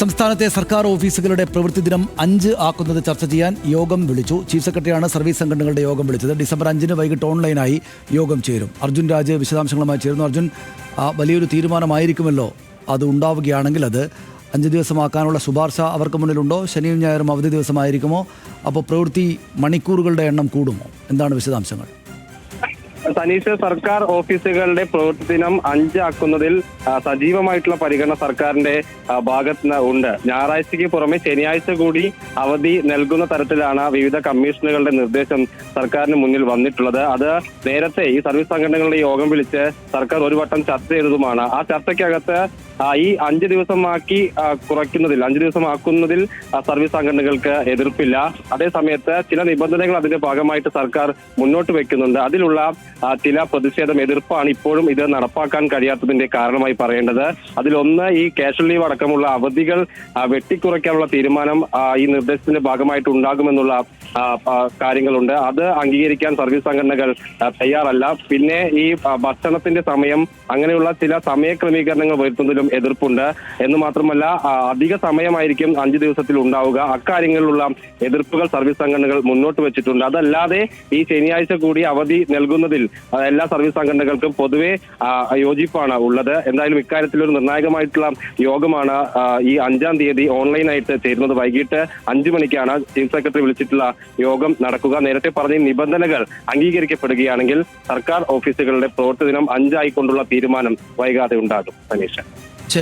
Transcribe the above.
സംസ്ഥാനത്തെ സർക്കാർ ഓഫീസുകളുടെ പ്രവൃത്തി ദിനം അഞ്ച് ആക്കുന്നത് ചർച്ച ചെയ്യാൻ യോഗം വിളിച്ചു. ചീഫ് സെക്രട്ടറിയാണ് സർവീസ് സംഘടനകളുടെ യോഗം വിളിച്ചത്. ഡിസംബർ അഞ്ചിന് വൈകിട്ട് ഓൺലൈനായി യോഗം ചേരും. അർജുൻ രാജ് വിശദാംശങ്ങളുമായി ചേരുന്നു. അർജുൻ വലിയൊരു തീരുമാനമായിരിക്കുമല്ലോ അത് ഉണ്ടാവുകയാണെങ്കിൽ അത് അഞ്ച് ദിവസമാക്കാനുള്ള ശുപാർശ അവർക്ക് മുന്നിലുണ്ടോ? ശനിയും ഞായറും അവധി ദിവസമായിരിക്കുമോ? അപ്പോൾ പ്രവൃത്തി മണിക്കൂറുകളുടെ എണ്ണം കൂടുമോ? എന്താണ് വിശദാംശങ്ങൾ? സനീഷ് സർക്കാർ ഓഫീസുകളുടെ പ്രവൃത്തി ദിനം അഞ്ചാക്കുന്നതിൽ സജീവമായിട്ടുള്ള പരിഗണന സർക്കാരിന്റെ ഭാഗത്ത് ഉണ്ട്. ഞായറാഴ്ചയ്ക്ക് പുറമെ ശനിയാഴ്ച കൂടി അവധി നൽകുന്ന തരത്തിലാണ് വിവിധ കമ്മീഷനുകളുടെ നിർദ്ദേശം സർക്കാരിന് മുന്നിൽ വന്നിട്ടുള്ളത്. അത് നേരത്തെ ഈ സർവീസ് സംഘടനകളുടെ യോഗം വിളിച്ച് സർക്കാർ ഒരു വട്ടം ചർച്ച ചെയ്തതുമാണ്. ആ ചർച്ചയ്ക്കകത്ത് ഈ അഞ്ച് ദിവസമാക്കി കുറയ്ക്കുന്നതിൽ അഞ്ച് ദിവസമാക്കുന്നതിൽ സർവീസ് സംഘടനകൾക്ക് എതിർപ്പില്ല. അതേസമയത്ത് ചില നിബന്ധനകൾ അതിന്റെ ഭാഗമായിട്ട് സർക്കാർ മുന്നോട്ട് വെക്കുന്നുണ്ട്. അതിലുള്ള ചില പ്രതിഷേധം എതിർപ്പാണ് ഇപ്പോഴും ഇത് നടപ്പാക്കാൻ കഴിയാത്തതിന്റെ കാരണമായി പറയേണ്ടത്. അതിലൊന്ന് ഈ കാഷ്വൽ ലീവ് അടക്കമുള്ള അവധികൾ വെട്ടിക്കുറയ്ക്കാനുള്ള തീരുമാനം ഈ നിർദ്ദേശത്തിന്റെ ഭാഗമായിട്ട് ഉണ്ടാകുമെന്നുള്ള കാര്യങ്ങളുണ്ട്. അത് അംഗീകരിക്കാൻ സർവീസ് സംഘടനകൾ തയ്യാറല്ല. പിന്നെ ഈ ഭക്ഷണത്തിന്റെ സമയം അങ്ങനെയുള്ള ചില സമയ ക്രമീകരണങ്ങൾ വരുത്തുന്നതിലും എതിർപ്പുണ്ട്. എന്ന് മാത്രമല്ല അധിക സമയമായിരിക്കും അഞ്ച് ദിവസത്തിൽ ഉണ്ടാവുക. അക്കാര്യങ്ങളിലുള്ള എതിർപ്പുകൾ സർവീസ് സംഘടനകൾ മുന്നോട്ട് വെച്ചിട്ടുണ്ട്. അതല്ലാതെ ഈ ശനിയാഴ്ച കൂടി അവധി നൽകുന്നതിൽ എല്ലാ സർവീസ് സംഘടനകൾക്കും പൊതുവെ യോജിപ്പാണ് ഉള്ളത്. എന്തായാലും ഇക്കാര്യത്തിൽ ഒരു നിർണായകമായിട്ടുള്ള യോഗമാണ് ഈ അഞ്ചാം തീയതി ഓൺലൈനായിട്ട് ചേരുന്നത് വൈകിട്ട് അഞ്ചു മണിക്കാണ് ചീഫ് സെക്രട്ടറി വിളിച്ചിട്ടുള്ള യോഗം നടക്കുക. നേരത്തെ പറഞ്ഞ നിബന്ധനകൾ അംഗീകരിക്കപ്പെടുകയാണെങ്കിൽ സർക്കാർ ഓഫീസുകളുടെ പ്രവൃത്തി ദിനം അഞ്ചായിക്കൊണ്ടുള്ള തീരുമാനം വൈകാതെ ഉണ്ടാകും. സനീഷ്